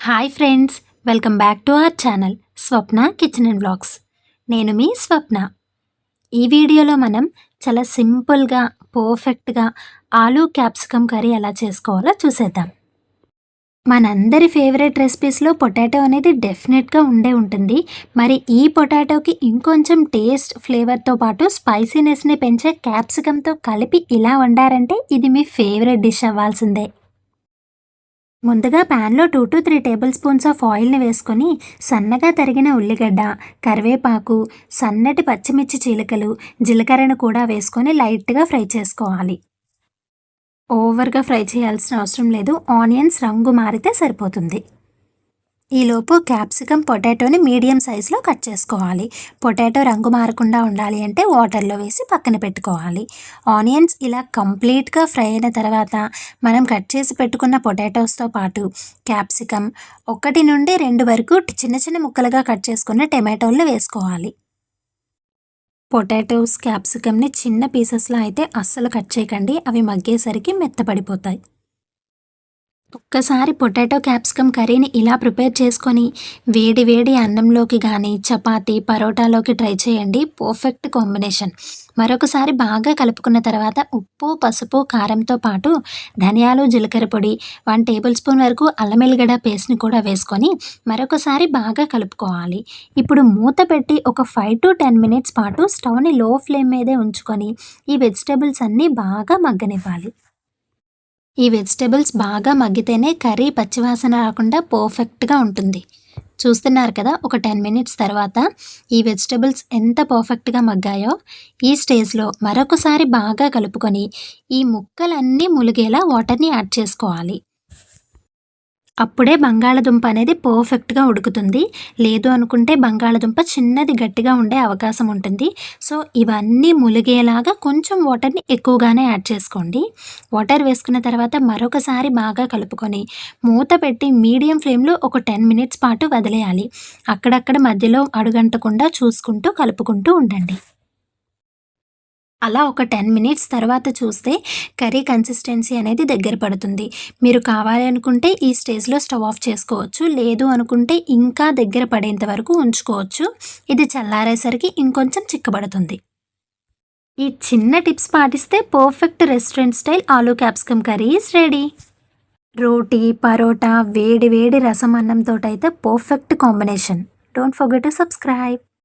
Hi friends welcome back to our channel Swapna kitchen and blogs. నేను మీ స్వప్న. ఈ వీడియోలో మనం చాలా సింపుల్గా పర్ఫెక్ట్గా ఆలూ క్యాప్సికమ్ కర్రీ ఎలా చేసుకోవాలో చూసేద్దాం. మనందరి ఫేవరెట్ రెసిపీస్లో పొటాటో అనేది డెఫినెట్గా ఉండే ఉంటుంది. మరి ఈ పొటాటోకి ఇంకొంచెం టేస్ట్ ఫ్లేవర్తో పాటు స్పైసీనెస్ని పెంచే క్యాప్సికమ్తో కలిపి ఇలా వండారంటే ఇది మీ ఫేవరెట్ డిష్ అవ్వాల్సిందే. ముందుగా ప్యాన్లో two to three tablespoons of ఆయిల్ని వేసుకొని సన్నగా తరిగిన ఉల్లిగడ్డ కరివేపాకు సన్నటి పచ్చిమిర్చి చీలికలు జీలకర్రను కూడా వేసుకొని లైట్గా ఫ్రై చేసుకోవాలి. ఓవర్గా ఫ్రై చేయాల్సిన అవసరం లేదు. ఆనియన్స్ రంగు మారితే సరిపోతుంది. ఈలోపు క్యాప్సికమ్ పొటాటోని మీడియం సైజులో కట్ చేసుకోవాలి. పొటాటో రంగు మారకుండా ఉండాలి అంటే వాటర్లో వేసి పక్కన పెట్టుకోవాలి. ఆనియన్స్ ఇలా కంప్లీట్గా ఫ్రై అయిన తర్వాత మనం కట్ చేసి పెట్టుకున్న పొటాటోస్తో పాటు క్యాప్సికమ్ ఒకటి నుండి రెండు వరకు చిన్న చిన్న ముక్కలుగా కట్ చేసుకున్న టమాటోలను వేసుకోవాలి. పొటాటోస్ క్యాప్సికమ్ని చిన్న పీసెస్లో అయితే అస్సలు కట్ చేయకండి. అవి మగ్గేసరికి మెత్తపడిపోతాయి. ఒక్కసారి పొటాటో క్యాప్సికమ్ కర్రీని ఇలా ప్రిపేర్ చేసుకొని వేడి వేడి అన్నంలోకి కానీ చపాతి పరోటాలోకి ట్రై చేయండి. Perfect combination. మరొకసారి బాగా కలుపుకున్న తర్వాత ఉప్పు పసుపు కారంతో పాటు ధనియాలు జీలకర్ర పొడి వన్ టేబుల్ స్పూన్ వరకు అల్లమెల్లిగడ్డ పేస్ట్ని కూడా వేసుకొని మరొకసారి బాగా కలుపుకోవాలి. ఇప్పుడు మూత పెట్టి ఒక ఫైవ్ టు టెన్ మినిట్స్ పాటు స్టవ్ని లో ఫ్లేమ్ మీదే ఉంచుకొని ఈ వెజిటేబుల్స్ అన్నీ బాగా మగ్గనివ్వాలి. ఈ వెజిటేబుల్స్ బాగా మగ్గితేనే కర్రీ పచ్చివాసన రాకుండా పర్ఫెక్ట్గా ఉంటుంది. చూస్తున్నారు కదా ఒక టెన్ మినిట్స్ తర్వాత ఈ వెజిటేబుల్స్ ఎంత పర్ఫెక్ట్గా మగ్గాయో ఈ స్టేజ్లో మరొకసారి బాగా కలుపుకొని ఈ ముక్కలన్నీ ములిగేలా వాటర్ని యాడ్ చేసుకోవాలి. అప్పుడే బంగాళదుంప అనేది పర్ఫెక్ట్గా ఉడుకుతుంది. లేదు అనుకుంటే బంగాళదుంప చిన్నది గట్టిగా ఉండే అవకాశం ఉంటుంది. సో ఇవన్నీ ములిగేలాగా కొంచెం వాటర్ని ఎక్కువగానే యాడ్ చేసుకోండి. వాటర్ వేసుకున్న తర్వాత మరొకసారి బాగా కలుపుకొని మూత పెట్టి మీడియం ఫ్లేమ్లో ఒక టెన్ మినిట్స్ పాటు వదిలేయాలి. అక్కడక్కడ మధ్యలో అడుగంటకుండా చూసుకుంటూ కలుపుకుంటూ ఉండండి. అలా ఒక టెన్ మినిట్స్ తర్వాత చూస్తే కర్రీ కన్సిస్టెన్సీ అనేది దగ్గర పడుతుంది. మీరు కావాలి అనుకుంటే ఈ స్టేజ్లో స్టవ్ ఆఫ్ చేసుకోవచ్చు. లేదు అనుకుంటే ఇంకా దగ్గర పడేంత వరకు ఉంచుకోవచ్చు. ఇది చల్లారేసరికి ఇంకొంచెం చిక్కబడుతుంది. ఈ చిన్న టిప్స్ పాటిస్తే perfect restaurant style aloo capsicum curries ready. రోటీ పరోటా వేడి వేడి రసం అన్నంతో అయితే perfect combination. Don't forget to subscribe.